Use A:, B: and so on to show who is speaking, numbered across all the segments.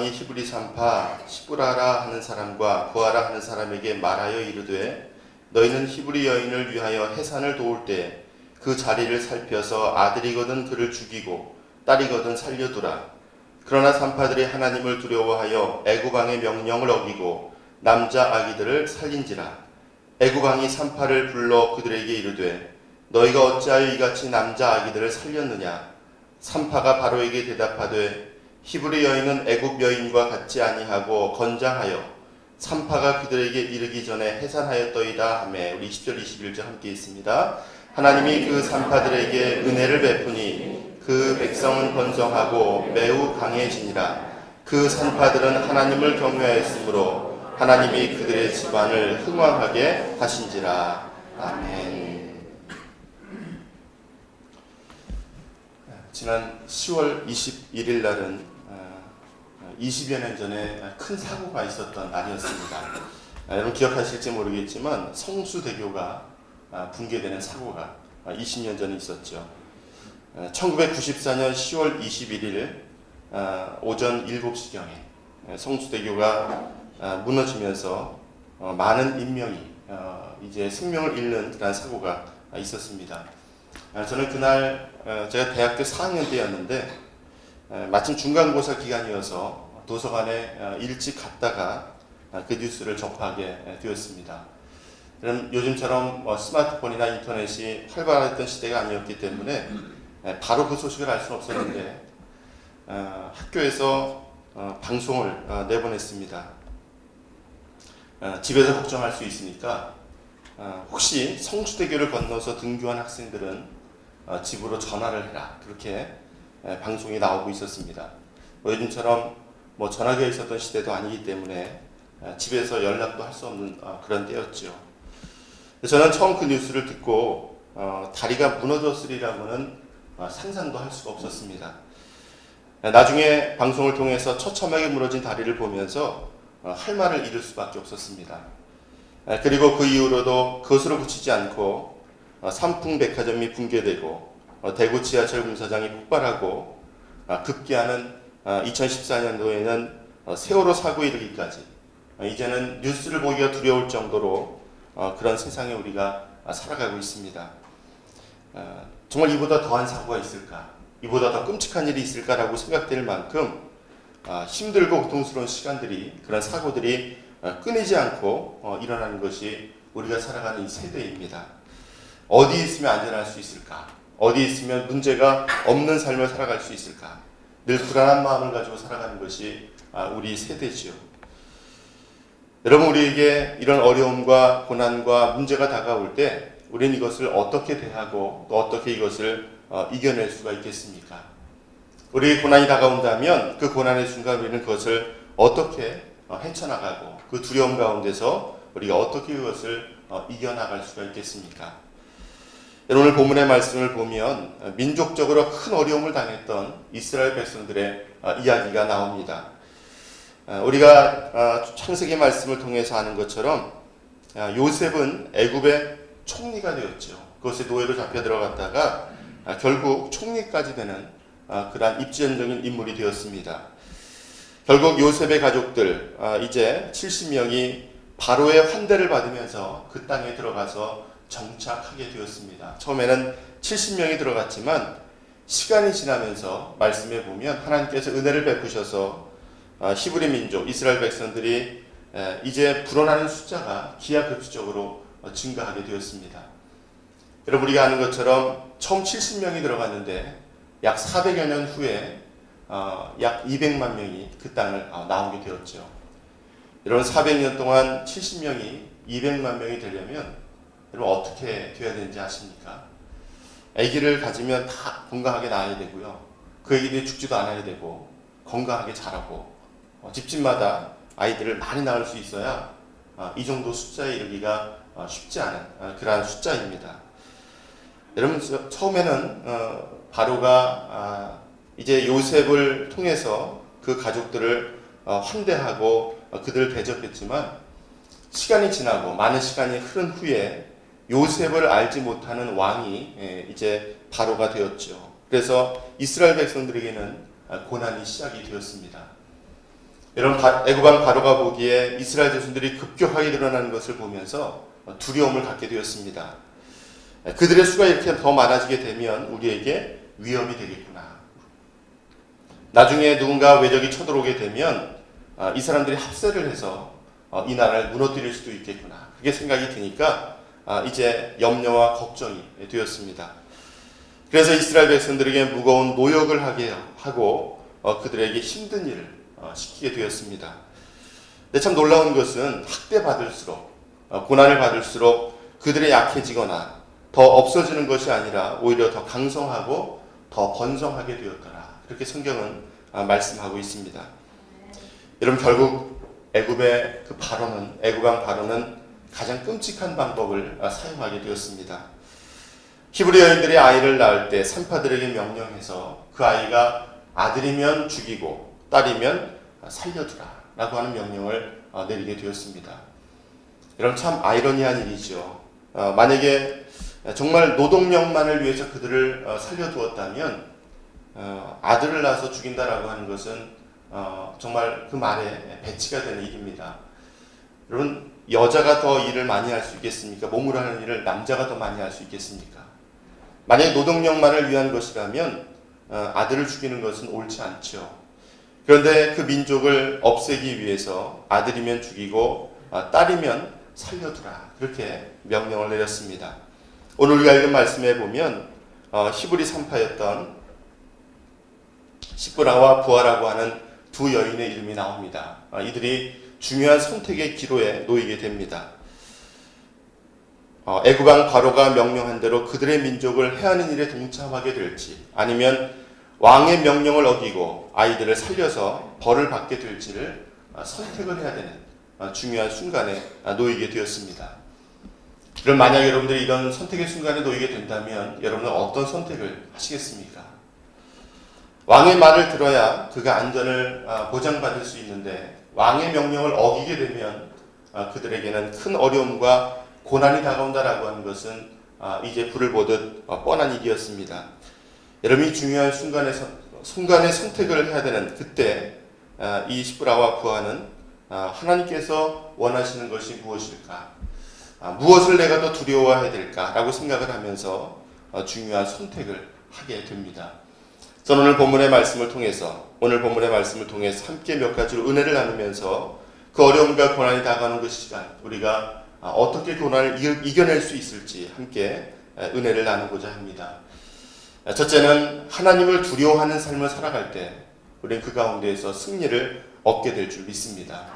A: 왕이 히브리 산파 시브라라 하는 사람과 구하라 하는 사람에게 말하여 이르되 너희는 히브리 여인을 위하여 해산을 도울 때 그 자리를 살펴서 아들이거든 그를 죽이고 딸이거든 살려두라. 그러나 산파들이 하나님을 두려워하여 애굽 왕의 명령을 어기고 남자 아기들을 살린지라. 애굽 왕이 산파를 불러 그들에게 이르되 너희가 어찌하여 이같이 남자 아기들을 살렸느냐? 산파가 바로에게 대답하되 히브리 여인은 애굽 여인과 같지 아니하고 건장하여 산파가 그들에게 이르기 전에 해산하였더이다 하매 우리 10절 21절 함께 있습니다. 하나님이 그 산파들에게 은혜를 베푸니 그 백성은 번성하고 매우 강해지니라 그 산파들은 하나님을 경외하였으므로 하나님이 그들의 집안을 흥왕하게 하신지라 아멘. 지난 10월 21일 날은 어, 20여 년 전에 큰 사고가 있었던 날이었습니다. 아, 여러분 기억하실지 모르겠지만 성수대교가 아, 붕괴되는 사고가 20년 전에 있었죠. 1994년 10월 21일 아, 오전 7시경에 성수대교가 아, 무너지면서 어, 많은 인명이 어, 이제 생명을 잃는 그런 사고가 있었습니다. 아, 저는 그날 어, 제가 대학교 4학년 때였는데 에, 마침 중간고사 기간이어서 도서관에 어, 일찍 갔다가 아, 그 뉴스를 접하게 에, 되었습니다. 그럼 요즘처럼 뭐 스마트폰이나 인터넷이 활발했던 시대가 아니었기 때문에 에, 바로 그 소식을 알 수는 없었는데 어, 학교에서 어, 방송을 어, 내보냈습니다. 어, 집에서 걱정할 수 있으니까 어, 혹시 성수대교를 건너서 등교한 학생들은 어, 집으로 전화를 해라 그렇게 에, 방송이 나오고 있었습니다. 뭐 요즘처럼 뭐 전화기가 있었던 시대도 아니기 때문에 에, 집에서 연락도 할 수 없는 어, 그런 때였죠. 저는 처음 그 뉴스를 듣고 어, 다리가 무너졌으리라고는 어, 상상도 할 수가 없었습니다. 에, 나중에 방송을 통해서 처참하게 무너진 다리를 보면서 어, 할 말을 잃을 수밖에 없었습니다. 에, 그리고 그 이후로도 그것으로 그치지 않고 어, 삼풍백화점이 붕괴되고 어, 대구 지하철 공사장이 폭발하고 아, 급기야는 2014년도에는 어, 세월호 사고 이르기까지 어, 이제는 뉴스를 보기가 두려울 정도로 어, 그런 세상에 우리가 아, 살아가고 있습니다. 아, 정말 이보다 더한 사고가 있을까? 이보다 더 끔찍한 일이 있을까라고 생각될 만큼 아, 힘들고 고통스러운 시간들이 그런 사고들이 어, 끊이지 않고 어, 일어나는 것이 우리가 살아가는 이 세대입니다. 어디 있으면 안전할 수 있을까? 어디 있으면 문제가 없는 삶을 살아갈 수 있을까? 늘 불안한 마음을 가지고 살아가는 것이 아, 우리 세대지요. 여러분 우리에게 이런 어려움과 고난과 문제가 다가올 때 우리는 이것을 어떻게 대하고 또 어떻게 이것을 어, 이겨낼 수가 있겠습니까? 우리 고난이 다가온다면 그 고난의 순간 우리는 그것을 어떻게 어, 헤쳐나가고 그 두려움 가운데서 우리가 어떻게 그것을 어, 이겨나갈 수가 있겠습니까? 오늘 본문의 말씀을 보면 어, 민족적으로 큰 어려움을 당했던 이스라엘 백성들의 어, 이야기가 나옵니다. 어, 우리가 어, 창세기 말씀을 통해서 아는 것처럼 어, 요셉은 애굽의 총리가 되었죠. 그것에 노예로 잡혀 들어갔다가 아, 결국 총리까지 되는 아, 그러한 입지전적인 인물이 되었습니다. 결국 요셉의 가족들 아, 이제 70명이 바로의 환대를 받으면서 그 땅에 들어가서 정착하게 되었습니다. 처음에는 70명이 들어갔지만 시간이 지나면서 말씀해 보면 하나님께서 은혜를 베푸셔서 아, 히브리 민족 이스라엘 백성들이 에, 이제 불어나는 숫자가 기하급수적으로 어, 증가하게 되었습니다. 여러분 우리가 아는 것처럼 처음 70명이 들어갔는데 약 400여 년 후에 어, 약 200만 명이 그 땅을 어, 나오게 되었죠. 여러분 400년 동안 70명이 200만 명이 되려면 여러분 어떻게 되어야 되는지 아십니까? 아기를 가지면 다 건강하게 낳아야 되고요. 그 아기들이 죽지도 않아야 되고 건강하게 자라고 어, 집집마다 아이들을 많이 낳을 수 있어야 어, 이 정도 숫자에 이르기가 어, 쉽지 않은 어, 그러한 숫자입니다. 여러분 저- 처음에는 어, 바로가 아, 이제 요셉을 통해서 그 가족들을 어, 환대하고 어, 그들을 대접했지만 시간이 지나고 많은 시간이 흐른 후에 요셉을 알지 못하는 왕이 예, 이제 바로가 되었죠. 그래서 이스라엘 백성들에게는 아, 고난이 시작이 되었습니다. 이런 바- 애굽왕 바로가 보기에 이스라엘 자손들이 급격하게 늘어나는 것을 보면서 두려움을 갖게 되었습니다. 그들의 수가 이렇게 더 많아지게 되면 우리에게 위험이 되겠구나. 나중에 누군가 외적이 쳐들어오게 되면 아, 이 사람들이 합세를 해서 어, 이 나라를 무너뜨릴 수도 있겠구나. 그게 생각이 드니까 아, 이제 염려와 걱정이 되었습니다. 그래서 이스라엘 백성들에게 무거운 노역을 하게 하고 어, 그들에게 힘든 일을 어, 시키게 되었습니다. 근데 참 놀라운 것은 학대 받을수록 어, 고난을 받을수록 그들의 약해지거나 더 없어지는 것이 아니라 오히려 더 강성하고 더 번성하게 되었더라. 그렇게 성경은 아, 말씀하고 있습니다. 여러분 결국 애굽의 그 바로는 애굽왕 바로는 가장 끔찍한 방법을 아, 사용하게 되었습니다. 히브리 여인들이 아이를 낳을 때 산파들에게 명령해서 그 아이가 아들이면 죽이고 딸이면 살려두라 라고 하는 명령을 어, 내리게 되었습니다. 여러분 참 아이러니한 일이죠. 어, 만약에 정말 노동력만을 위해서 그들을 어, 살려두었다면 어, 아들을 낳아서 죽인다라고 하는 것은 어, 정말 그 말에 배치가 되는 일입니다. 여러분 여자가 더 일을 많이 할 수 있겠습니까? 몸으로 하는 일을 남자가 더 많이 할 수 있겠습니까? 만약에 노동력만을 위한 것이라면 어, 아들을 죽이는 것은 옳지 않죠. 그런데 그 민족을 없애기 위해서 아들이면 죽이고 아, 딸이면 살려두라 그렇게 명령을 내렸습니다. 오늘 우리가 읽은 말씀에 보면 어, 히브리 산파였던 시브라와 부하라고 하는 두 여인의 이름이 나옵니다. 아, 이들이 중요한 선택의 기로에 놓이게 됩니다. 어, 애굽왕 바로가 명령한 대로 그들의 민족을 해하는 일에 동참하게 될지 아니면 왕의 명령을 어기고 아이들을 살려서 벌을 받게 될지를 아, 선택을 해야 되는 아, 중요한 순간에 아, 놓이게 되었습니다. 그럼 만약 여러분들이 이런 선택의 순간에 놓이게 된다면 여러분은 어떤 선택을 하시겠습니까? 왕의 말을 들어야 그가 안전을 아, 보장받을 수 있는데 왕의 명령을 어기게 되면 아, 그들에게는 큰 어려움과 고난이 다가온다라고 하는 것은 아, 이제 불을 보듯 어, 뻔한 일이었습니다. 여러분이 중요한 순간에 선- 순간에 선택을 해야 되는 그때 아, 이 시브라와 부하는 아, 하나님께서 원하시는 것이 무엇일까? 아, 무엇을 내가 더 두려워해야 될까라고 생각을 하면서 어, 중요한 선택을 하게 됩니다. 저는 오늘 본문의 말씀을 통해서 오늘 본문의 말씀을 통해서 함께 몇 가지로 은혜를 나누면서 그 어려움과 고난이 다가오는 그 시간 우리가 아, 어떻게 고난을 이- 이겨낼 수 있을지 함께 에, 은혜를 나누고자 합니다. 아, 첫째는 하나님을 두려워하는 삶을 살아갈 때 우리는 그 가운데에서 승리를 얻게 될 줄 믿습니다.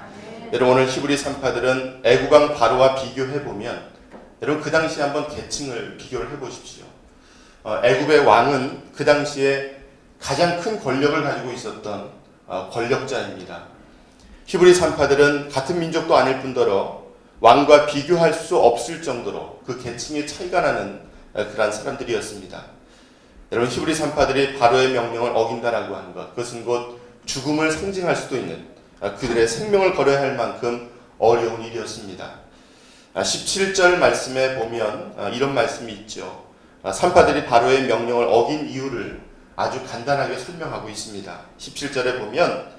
A: 여러분 오늘 히브리 산파들은 애국왕 바로와 비교해 보면 여러분 그 당시 한번 계층을 비교를 해 보십시오. 어, 애굽의 왕은 그 당시에 가장 큰 권력을 가지고 있었던 어, 권력자입니다. 히브리 산파들은 같은 민족도 아닐 뿐더러 왕과 비교할 수 없을 정도로 그 계층의 차이가 나는 어, 그러한 사람들이었습니다. 여러분 히브리 산파들이 바로의 명령을 어긴다라고 하는 것 그것은 곧 죽음을 상징할 수도 있는 아, 그들의 생명을 걸어야 할 만큼 어려운 일이었습니다. 아, 17절 말씀에 보면 아, 이런 말씀이 있죠. 아, 산파들이 바로의 명령을 어긴 이유를 아주 간단하게 설명하고 있습니다. 17절에 보면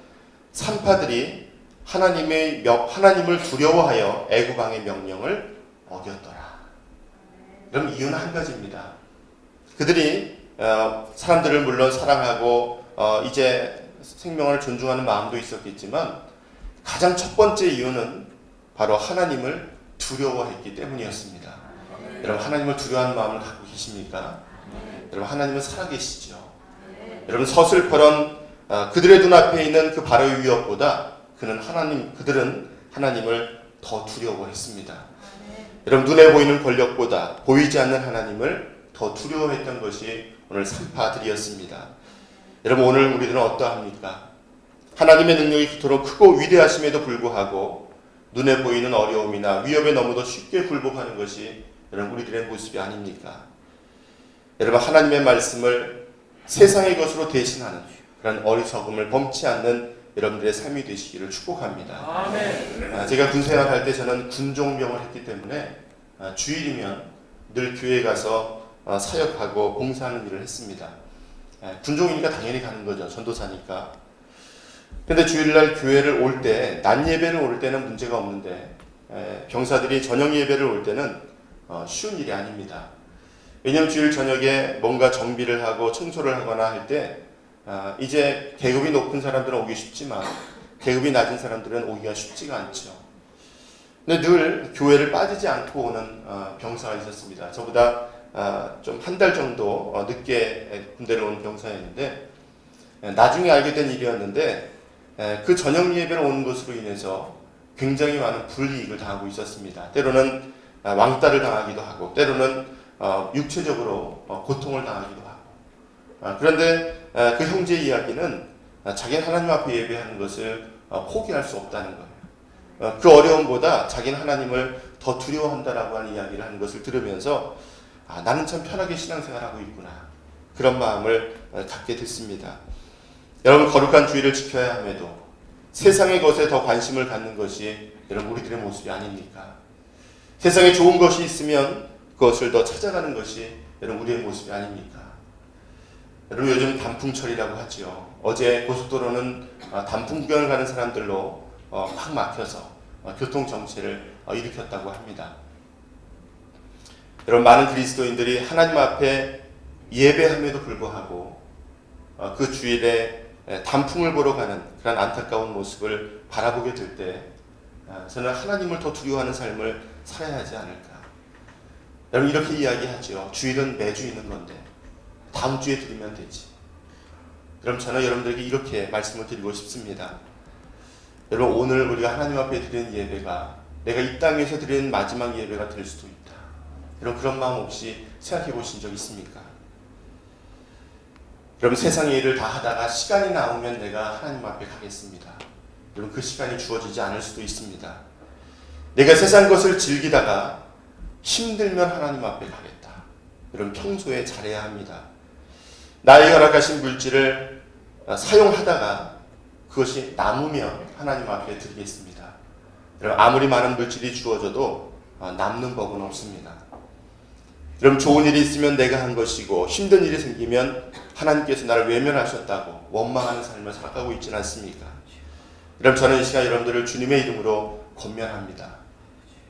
A: 산파들이 하나님의 명- 하나님을 두려워하여 애굽 왕의 명령을 어겼더라. 그럼 이유는 한 가지입니다. 그들이 어, 사람들을 물론 사랑하고 어, 이제 생명을 존중하는 마음도 있었겠지만 가장 첫 번째 이유는 바로 하나님을 두려워했기 때문이었습니다. 여러분 하나님을 두려워하는 마음을 갖고 계십니까? 여러분 하나님은 살아계시죠. 여러분 서슬퍼런 어, 그들의 눈앞에 있는 그 바로의 위협보다 그는 하나님 그들은 하나님을 더 두려워했습니다. 여러분 눈에 보이는 권력보다 보이지 않는 하나님을 더 두려워했던 것이 오늘 산파들이었습니다. 여러분 오늘 우리들은 어떠합니까? 하나님의 능력이 그토록 크고 위대하심에도 불구하고 눈에 보이는 어려움이나 위협에 너무도 쉽게 굴복하는 것이 여러분 우리들의 모습이 아닙니까? 여러분 하나님의 말씀을 세상의 것으로 대신하는 그런 어리석음을 범치 않는 여러분들의 삶이 되시기를 축복합니다. 아, 제가 군생활 할때 저는 군종병을 했기 때문에 아, 주일이면 늘 교회 가서 어, 사역하고 봉사하는 일을 했습니다. 아, 군종이니까 당연히 가는 거죠. 전도사니까. 근데 주일날 교회를 올 때, 낮 예배를 올 때는 문제가 없는데, 에, 병사들이 저녁 예배를 올 때는 어, 쉬운 일이 아닙니다. 왜냐하면 주일 저녁에 뭔가 정비를 하고 청소를 하거나 할 때, 아, 이제 계급이 높은 사람들은 오기 쉽지만, 계급이 낮은 사람들은 오기가 쉽지가 않죠. 근데 늘 교회를 빠지지 않고 오는 어, 병사가 있었습니다. 저보다 좀 한 달 정도 어, 늦게 군대를 온 병사였는데, 에, 나중에 알게 된 일이었는데, 에, 그 저녁 예배를 오는 것으로 인해서 굉장히 많은 불이익을 당하고 있었습니다. 때로는 아, 왕따를 당하기도 하고, 때로는 어, 육체적으로 어, 고통을 당하기도 하고. 아, 그런데 아, 그 형제 이야기는 아, 자기는 하나님 앞에 예배하는 것을 어, 포기할 수 없다는 거예요. 어, 그 어려움보다 자기는 하나님을 더 두려워한다라고 하는 이야기를 하는 것을 들으면서 아, 나는 참 편하게 신앙생활하고 있구나. 그런 마음을 어, 갖게 됐습니다. 여러분 거룩한 주의를 지켜야 함에도 세상의 것에 더 관심을 갖는 것이 여러분 우리들의 모습이 아닙니까? 세상에 좋은 것이 있으면 그것을 더 찾아가는 것이 여러분 우리의 모습이 아닙니까? 여러분 요즘 단풍철이라고 하지요. 어제 고속도로는 어, 단풍 구경을 가는 사람들로 어, 막 막혀서 어, 교통 정체를 어, 일으켰다고 합니다. 여러분 많은 그리스도인들이 하나님 앞에 예배함에도 불구하고 어, 그 주일에 에, 단풍을 보러 가는 그런 안타까운 모습을 바라보게 될 때 저는 하나님을 더 두려워하는 삶을 살아야 하지 않을까. 여러분 이렇게 이야기하죠. 주일은 매주 있는 건데 다음 주에 드리면 되지. 그럼 저는 여러분들에게 이렇게 말씀을 드리고 싶습니다. 여러분 오늘 우리가 하나님 앞에 드리는 예배가 내가 이 땅에서 드리는 마지막 예배가 될 수도 있다. 여러분 그런 마음 혹시 생각해 보신 적 있습니까? 여러분 세상의 일을 다 하다가 시간이 나오면 내가 하나님 앞에 가겠습니다. 여러분 그 시간이 주어지지 않을 수도 있습니다. 내가 세상 것을 즐기다가 힘들면 하나님 앞에 가겠다. 여러분 평소에 잘해야 합니다. 나의 허락하신 물질을 사용하다가 그것이 남으면 하나님 앞에 드리겠습니다. 여러분 아무리 많은 물질이 주어져도 남는 법은 없습니다. 여러분 좋은 일이 있으면 내가 한 것이고 힘든 일이 생기면 하나님께서 나를 외면하셨다고 원망하는 삶을 살아가고 있지는 않습니까? 여러분 저는 이 시간 여러분들을 주님의 이름으로 권면합니다.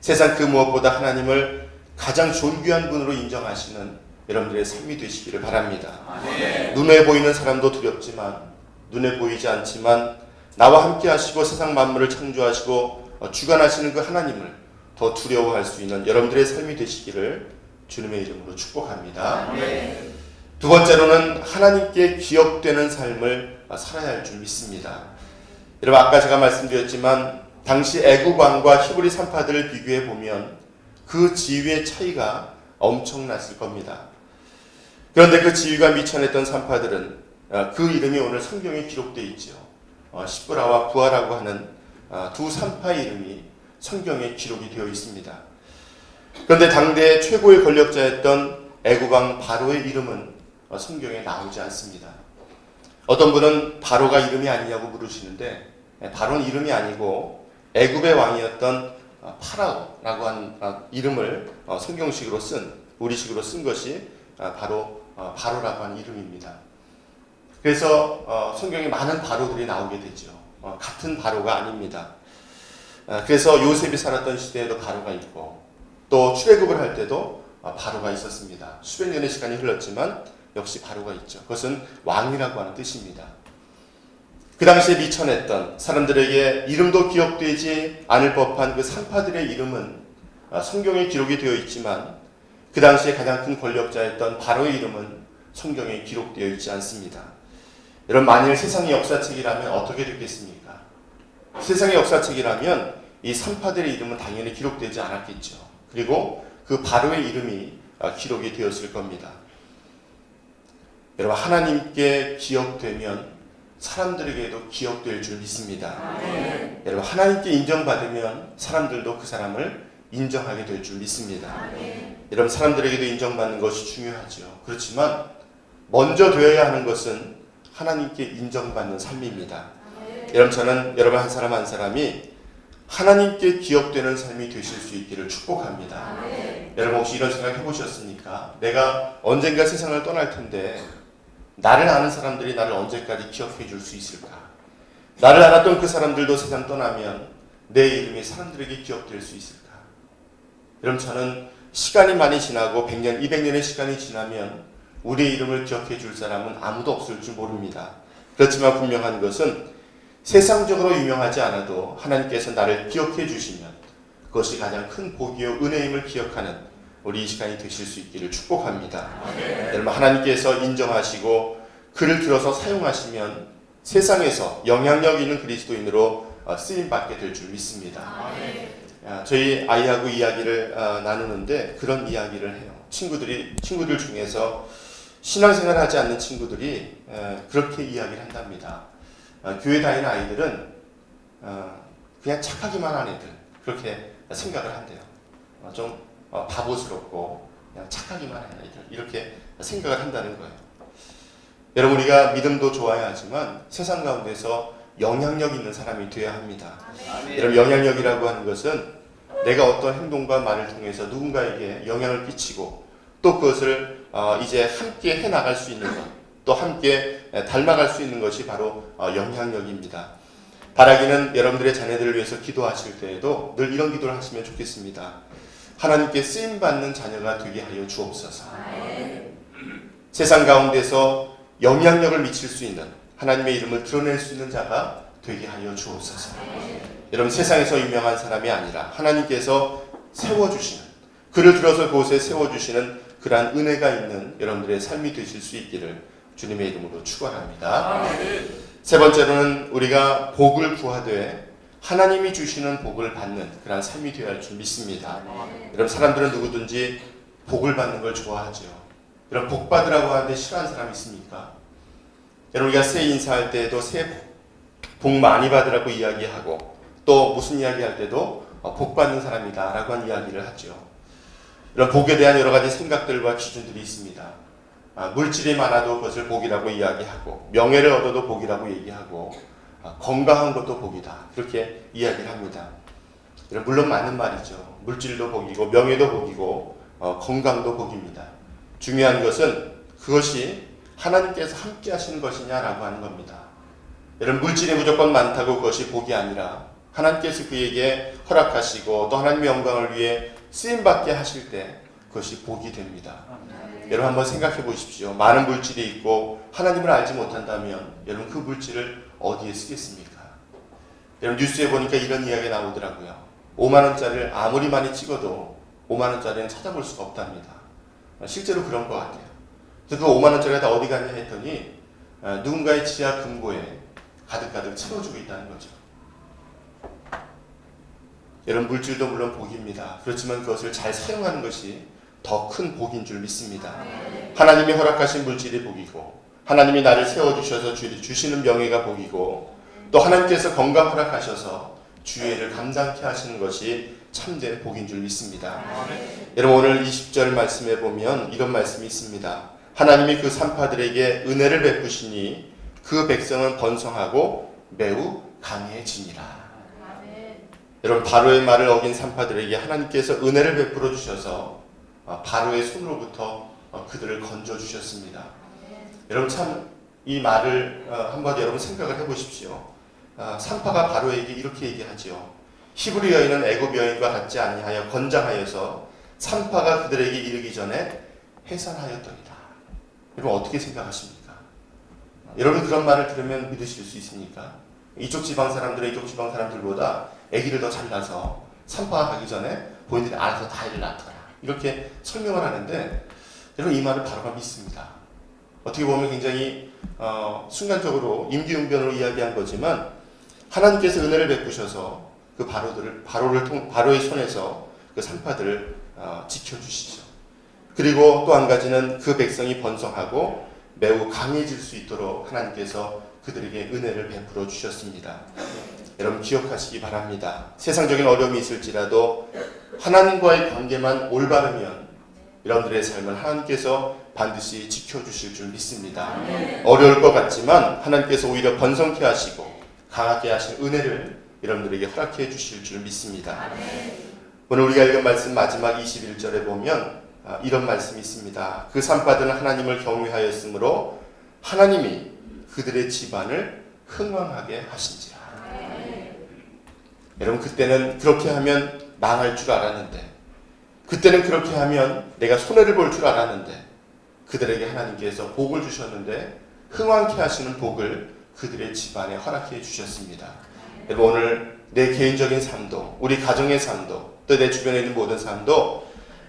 A: 세상 그 무엇보다 하나님을 가장 존귀한 분으로 인정하시는 여러분들의 삶이 되시기를 바랍니다. 아멘. 눈에 보이는 사람도 두렵지만 눈에 보이지 않지만 나와 함께 하시고 세상 만물을 창조하시고 어, 주관하시는 그 하나님을 더 두려워할 수 있는 여러분들의 삶이 되시기를 주님의 이름으로 축복합니다. 아멘. 두 번째로는 하나님께 기억되는 삶을 살아야 할 줄 믿습니다. 여러분 아까 제가 말씀드렸지만 당시 애굽 왕과 히브리 산파들을 비교해 보면 그 지위의 차이가 엄청났을 겁니다. 그런데 그 지위가 미천했던 산파들은 어, 그 이름이 오늘 성경에 기록되어. 어, 시브라와 부하라고 하는 어, 두 산파의 이름이 성경에 기록이 되어 있습니다. 그런데 당대 최고의 권력자였던 애굽왕 바로의 이름은 성경에 나오지 않습니다. 어떤 분은 바로가 이름이 아니냐고 물으시는데 예, 바로는 이름이 아니고 애굽의 왕이었던 파라오라고 하는 이름을 성경식으로 쓴 우리식으로 쓴 것이 바로 바로라고 하는 이름입니다. 그래서 어, 성경에 많은 바로들이 나오게 되죠. 어, 같은 바로가 아닙니다. 어, 그래서 요셉이 살았던 시대에도 바로가 있고 또 출애굽을 할 때도 어, 바로가 있었습니다. 수백 년의 시간이 흘렀지만 역시 바로가 있죠. 그것은 왕이라고 하는 뜻입니다. 그 당시에 미천했던 사람들에게 이름도 기억되지 않을 법한 그 산파들의 이름은 어, 성경에 기록이 되어 있지만 그 당시에 가장 큰 권력자였던 바로의 이름은 성경에 기록되어 있지 않습니다. 여러분 만일 세상의 역사책이라면 어떻게 됐겠습니까? 세상의 역사책이라면 이 산파들의 이름은 당연히 기록되지 않았겠죠. 그리고 그 바로의 이름이 아, 기록이 되었을 겁니다. 여러분 하나님께 기억되면 사람들에게도 기억될 줄 믿습니다. 네. 여러분 하나님께 인정받으면 사람들도 그 사람을 인정하게 될 줄 믿습니다. 네. 여러분 사람들에게도 인정받는 것이 중요하죠. 그렇지만 먼저 되어야 하는 것은 하나님께 인정받는 삶입니다. 여러분 저는 여러분 한 사람 한 사람이 하나님께 기억되는 삶이 되실 수 있기를 축복합니다. 여러분 혹시 이런 생각 해보셨습니까? 내가 언젠가 세상을 떠날 텐데 나를 아는 사람들이 나를 언제까지 기억해 줄 수 있을까? 나를 알았던 그 사람들도 세상 떠나면 내 이름이 사람들에게 기억될 수 있을까? 여러분 저는 시간이 많이 지나고 100년, 200년의 시간이 지나면 우리의 이름을 기억해 줄 사람은 아무도 없을 줄 모릅니다. 그렇지만 분명한 것은 세상적으로 유명하지 않아도 하나님께서 나를 기억해 주시면 그것이 가장 큰 복이요 은혜임을 기억하는 우리 이 시간이 되실 수 있기를 축복합니다. 여러분 하나님께서 인정하시고 그를 들어서 사용하시면 세상에서 영향력 있는 그리스도인으로 어, 쓰임 받게 될 줄 믿습니다. 아, 저희 아이하고 이야기를 아, 나누는데 그런 이야기를 해요. 친구들이 친구들 중에서 신앙생활 하지 않는 친구들이 에, 그렇게 이야기를 한답니다. 아, 교회 다니는 아이들은 어, 그냥 착하기만 한 애들 그렇게 생각을 한대요. 어, 좀 어, 바보스럽고 그냥 착하기만 한 애들 이렇게 생각을 한다는 거예요. 여러분 우리가 믿음도 좋아야 하지만 세상 가운데서 영향력 있는 사람이 되어야 합니다. 여러분 영향력이라고 하는 것은 내가 어떤 행동과 말을 통해서 누군가에게 영향을 끼치고 또 그것을 어, 이제 함께 해 나갈 수 있는 것, 또 함께 닮아갈 수 있는 것이 바로 어, 영향력입니다. 바라기는 여러분들의 자녀들을 위해서 기도하실 때에도 늘 이런 기도를 하시면 좋겠습니다. 하나님께 쓰임 받는 자녀가 되게 하여 주옵소서. 세상 가운데서 영향력을 미칠 수 있는 하나님의 이름을 드러낼 수 있는 자가 되게 하여 주옵소서. 여러분 세상에서 유명한 사람이 아니라 하나님께서 세워 주시는 그를 들어서 그곳에 세워 주시는 그러한 은혜가 있는 여러분들의 삶이 되실 수 있기를 주님의 이름으로 축원합니다. 세 번째로는 우리가 복을 구하되 하나님이 주시는 복을 받는 그러한 삶이 되어야 할 줄 믿습니다. 여러분 사람들은 누구든지 복을 받는 걸 좋아하죠. 여러분 복 받으라고 하는데 싫어하는 사람 있습니까? 여러분 우리가 새해 인사할 때에도 새해 복, 복 많이 받으라고 이야기하고 또 무슨 이야기할 때도 어, 복 받는 사람이다 라고 한 이야기를 하죠. 이런 복에 대한 여러 가지 생각들과 기준들이 있습니다. 아, 물질이 많아도 그것을 복이라고 이야기하고 명예를 얻어도 복이라고 얘기하고 아, 건강한 것도 복이다 그렇게 이야기를 합니다. 물론 맞는 말이죠. 물질도 복이고 명예도 복이고 어, 건강도 복입니다. 중요한 것은 그것이 하나님께서 함께 하시는 것이냐라고 하는 겁니다. 여러분 물질이 무조건 많다고 그것이 복이 아니라 하나님께서 그에게 허락하시고 또 하나님의 영광을 위해 쓰임 받게 하실 때 그것이 복이 됩니다. 여러분 한번 생각해 보십시오. 많은 물질이 있고 하나님을 알지 못한다면 여러분 그 물질을 어디에 쓰겠습니까? 여러분 뉴스에 보니까 이런 이야기 나오더라고요. 5만 원짜리를 아무리 많이 찍어도 5만 원짜리는 찾아볼 수가 없답니다. 실제로 그런 것 같아요. 그래서 그 5만 원짜리가 다 어디 갔냐 했더니 어, 누군가의 지하 금고에 가득가득 채워주고 있다는 거죠. 여러분 물질도 물론 복입니다. 그렇지만 그것을 잘 사용하는 것이 더 큰 복인 줄 믿습니다. 하나님이 허락하신 물질이 복이고 하나님이 나를 세워주셔서 주- 주시는 명예가 복이고 또 하나님께서 건강 허락하셔서 주의를 감당케 하시는 것이 참된 복인 줄 믿습니다. 여러분 오늘 20절 말씀에 보면 이런 말씀이 있습니다. 하나님이 그 산파들에게 은혜를 베푸시니 그 백성은 번성하고 매우 강해지니라. 여러분 바로의 말을 어긴 산파들에게 하나님께서 은혜를 베풀어 주셔서 어, 바로의 손으로부터 어, 그들을 건져 주셨습니다. 여러분 참 이 말을 어, 한번 여러분 생각을 해보십시오. 아, 산파가 바로에게 이렇게 얘기하지요. 히브리 여인은 애굽 여인과 같지 아니하여 건장하여서 산파가 그들에게 이르기 전에 해산하였더이다. 여러분 어떻게 생각하십니까? 여러분 그런 말을 들으면 믿으실 수 있습니까? 이쪽 지방 사람들은 이쪽 지방 사람들보다 아기를 더 잘 낳아서 산파가 가기 전에 본인들이 알아서 다 일을 낳더라. 이렇게 설명을 하는데 여러분 이 말을 바로가 믿습니다. 어떻게 보면 굉장히 어, 순간적으로 임기응변으로 이야기한 거지만 하나님께서 은혜를 베푸셔서 그 바로들을 바로를 통 바로의 손에서 그 산파들을 어, 지켜주시죠. 그리고 또 한 가지는 그 백성이 번성하고 매우 강해질 수 있도록 하나님께서 그들에게 은혜를 베풀어 주셨습니다. 여러분 기억하시기 바랍니다. 세상적인 어려움이 있을지라도 하나님과의 관계만 올바르면 여러분들의 삶은 하나님께서 반드시 지켜주실 줄 믿습니다. 어려울 것 같지만 하나님께서 오히려 번성케 하시고 강하게 하신 은혜를 여러분들에게 허락해 주실 줄 믿습니다. 오늘 우리가 읽은 말씀 마지막 21절에 보면 아, 이런 말씀이 있습니다. 그 산파들은 하나님을 경외하였으므로 하나님이 그들의 집안을 흥왕하게 하신지라. 여러분 그때는 그렇게 하면 망할 줄 알았는데 그때는 그렇게 하면 내가 손해를 볼 줄 알았는데 그들에게 하나님께서 복을 주셨는데 흥왕케 하시는 복을 그들의 집안에 허락해 주셨습니다. 여러분 오늘 내 개인적인 삶도 우리 가정의 삶도 또 내 주변에 있는 모든 삶도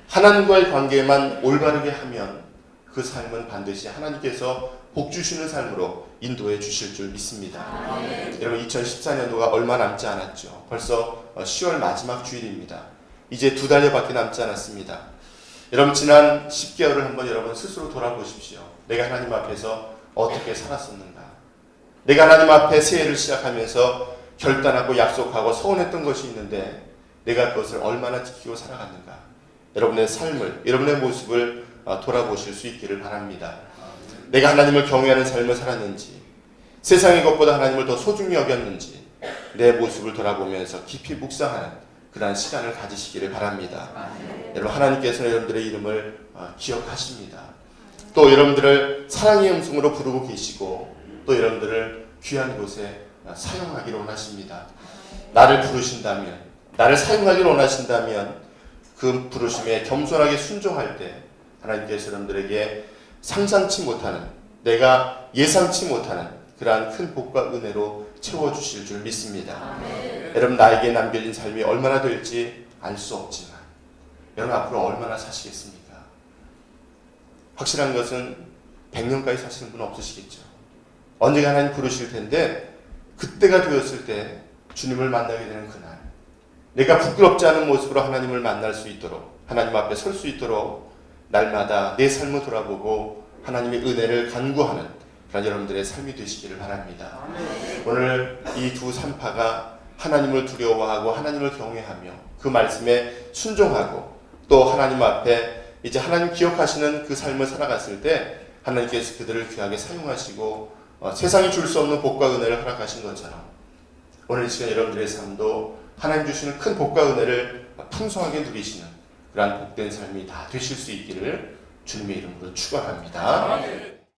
A: 하나님과의 관계만 올바르게 하면 그 삶은 반드시 하나님께서 복 주시는 삶으로 인도해 주실 줄 믿습니다. 여러분 2014년도가 얼마 남지 않았죠. 벌써 10월 마지막 주일입니다. 이제 두 달여밖에 남지 않았습니다. 여러분 지난 10개월을 한번 여러분 스스로 돌아보십시오. 내가 하나님 앞에서 어떻게 살았었는가? 내가 하나님 앞에 새해를 시작하면서 결단하고 약속하고 서운했던 것이 있는데 내가 그것을 얼마나 지키고 살아갔는가? 여러분의 삶을, 여러분의 모습을 어, 돌아보실 수 있기를 바랍니다. 내가 하나님을 경외하는 삶을 살았는지, 세상의 것보다 하나님을 더 소중히 여겼는지, 내 모습을 돌아보면서 깊이 묵상하는 그러한 시간을 가지시기를 바랍니다. 여러분 하나님께서는 여러분들의 이름을 어, 기억하십니다. 또 여러분들을 사랑의 음성으로 부르고 계시고 또 여러분들을 귀한 곳에 어, 사용하기를 원하십니다. 나를 부르신다면 나를 사용하기를 원하신다면 그 부르심에 겸손하게 순종할 때 하나님께서 여러분들에게 상상치 못하는 내가 예상치 못하는 그러한 큰 복과 은혜로 채워주실 줄 믿습니다. 여러분 나에게 남겨진 삶이 얼마나 될지 알 수 없지만 여러분 앞으로 얼마나 사시겠습니까? 확실한 것은 100년까지 사시는 분 없으시겠죠. 언젠가 하나님 부르실 텐데 그때가 되었을 때 주님을 만나게 되는 그날 내가 부끄럽지 않은 모습으로 하나님을 만날 수 있도록 하나님 앞에 설 수 있도록 날마다 내 삶을 돌아보고 하나님의 은혜를 간구하는 그런 여러분들의 삶이 되시기를 바랍니다. 오늘 이 두 산파가 하나님을 두려워하고 하나님을 경외하며 그 말씀에 순종하고 또 하나님 앞에 이제 하나님 기억하시는 그 삶을 살아갔을 때 하나님께서 그들을 귀하게 사용하시고 어, 세상이 줄 수 없는 복과 은혜를 허락하신 것처럼 오늘 이 시간 여러분들의 삶도 하나님 주시는 큰 복과 은혜를 풍성하게 누리시는 그러한 복된 삶이 다 되실 수 있기를 주님의 이름으로 축원합니다.